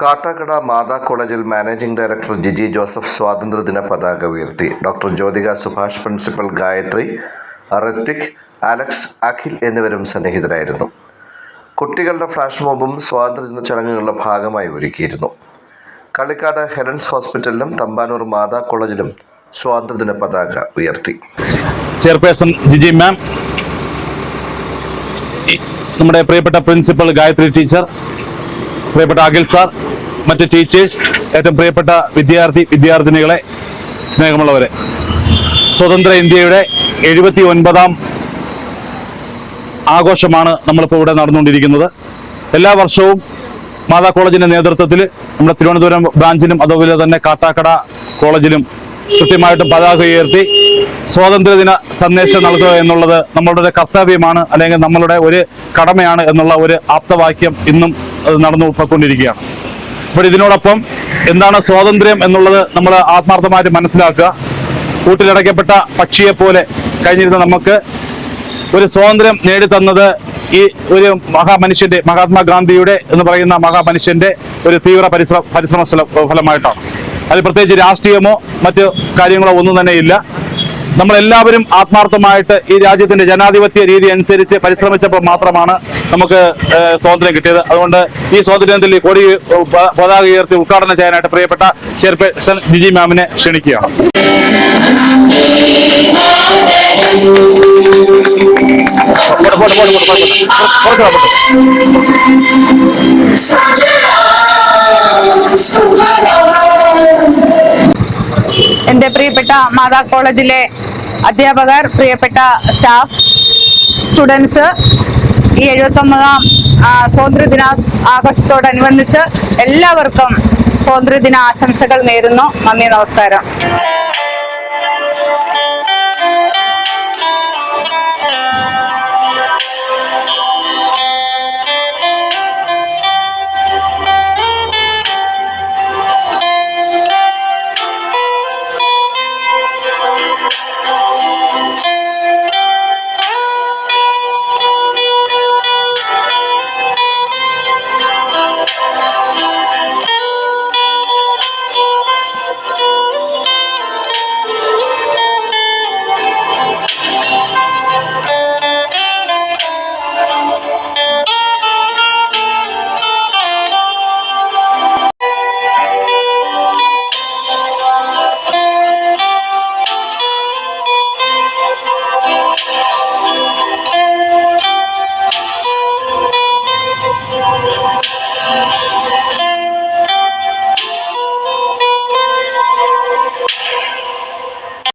കാട്ടാക്കട മാതാ കോളേജിൽ managing director Jiji Joseph സ്വാതന്ത്ര്യദിന പതാക ഉയർത്തി. Doctor Jyothika Subhash principal Gayathri Rithvik Alex Akhil എന്നിവരും സന്നിഹിതരായിരുന്നു. കുട്ടികളുടെ ഫ്ലാഷ് മോബും സ്വാതന്ത്ര്യദിന ചടങ്ങുകളുടെ ഭാഗമായി ഒരുക്കിയിരുന്നു. കളിക്കാട് ഹെലൻസ് ഹോസ്പിറ്റലിലും തമ്പാനൂർ മാതാ കോളേജിലും സ്വാതന്ത്ര്യദിന പതാക ഉയർത്തി. ചെയർപേഴ്സൺ ജിജി മാം നമ്മുടെ പ്രിയപ്പെട്ട പ്രിൻസിപ്പൽ ഗായത്രി ടീച്ചർ പ്രിയപ്പെട്ട അഖിൽ സാർ മറ്റ് ടീച്ചേഴ്സ് ഏറ്റവും പ്രിയപ്പെട്ട വിദ്യാർത്ഥി വിദ്യാർത്ഥിനികളെ സ്നേഹമുള്ളവരെ. സ്വതന്ത്ര ഇന്ത്യയുടെ എഴുപത്തി ഒൻപതാം ആഘോഷമാണ് നമ്മളിപ്പോൾ ഇവിടെ നടന്നുകൊണ്ടിരിക്കുന്നത്. എല്ലാ വർഷവും മാതാ കോളേജിന്റെ നേതൃത്വത്തിൽ നമ്മുടെ തിരുവനന്തപുരം ബ്രാഞ്ചിലും അതുപോലെ തന്നെ കാട്ടാക്കട കോളേജിലും കൃത്യമായിട്ട് പതാക ഉയർത്തി സ്വാതന്ത്ര്യദിന സന്ദേശം നൽകുക എന്നുള്ളത് നമ്മളുടെ കർത്തവ്യമാണ് അല്ലെങ്കിൽ നമ്മളുടെ ഒരു കടമയാണ് എന്നുള്ള ഒരു ആപ്തവാക്യം ഇന്നും നടന്നു പോയിക്കൊണ്ടിരിക്കുകയാണ് അപ്പോൾ ഇതിനോടൊപ്പം എന്താണ് സ്വാതന്ത്ര്യം എന്നുള്ളത് നമ്മൾ ആത്മാർത്ഥമായിട്ട് മനസ്സിലാക്കുക. കൂട്ടിലടയ്ക്കപ്പെട്ട പക്ഷിയെ പോലെ കഴിഞ്ഞിരുന്ന നമുക്ക് ഒരു സ്വാതന്ത്ര്യം നേടിത്തന്നത് ഈ ഒരു മഹാമനുഷ്യന്റെ മഹാത്മാഗാന്ധിയുടെ എന്ന് പറയുന്ന മഹാമനുഷ്യന്റെ ഒരു തീവ്ര പരിശ്രമ പരിശ്രമ ഫലമായിട്ടാണ്. അതിൽ പ്രത്യേകിച്ച് രാഷ്ട്രീയമോ മറ്റ് കാര്യങ്ങളോ ഒന്നും തന്നെ ഇല്ല. നമ്മളെല്ലാവരും ആത്മാർത്ഥമായിട്ട് ഈ രാജ്യത്തിന്റെ ജനാധിപത്യ രീതി അനുസരിച്ച് പരിശ്രമിച്ചപ്പോൾ മാത്രമാണ് നമുക്ക് സ്വാതന്ത്ര്യം കിട്ടിയത്. അതുകൊണ്ട് ഈ സ്വാതന്ത്ര്യത്തിൽ ഈ കൊടി പതാക ഉയർത്തി ഉദ്ഘാടനം ചെയ്യാനായിട്ട് പ്രിയപ്പെട്ട ചെയർപേഴ്സൺ ജിജി മാമിനെ ക്ഷണിക്കുകയാണ്. പോട്ടെ, പോട്ടെ, പോട്ടെ. എന്റെ പ്രിയപ്പെട്ട മാതാ കോളേജിലെ അധ്യാപകർ പ്രിയപ്പെട്ട സ്റ്റാഫ് സ്റ്റുഡൻസ് ഈ എഴുപത്തൊമ്പതാം സ്വാതന്ത്ര്യദിന ആഘോഷത്തോടനുബന്ധിച്ച് എല്ലാവർക്കും സ്വാതന്ത്ര്യദിന ആശംസകൾ നേരുന്നു. നന്ദി നമസ്കാരം.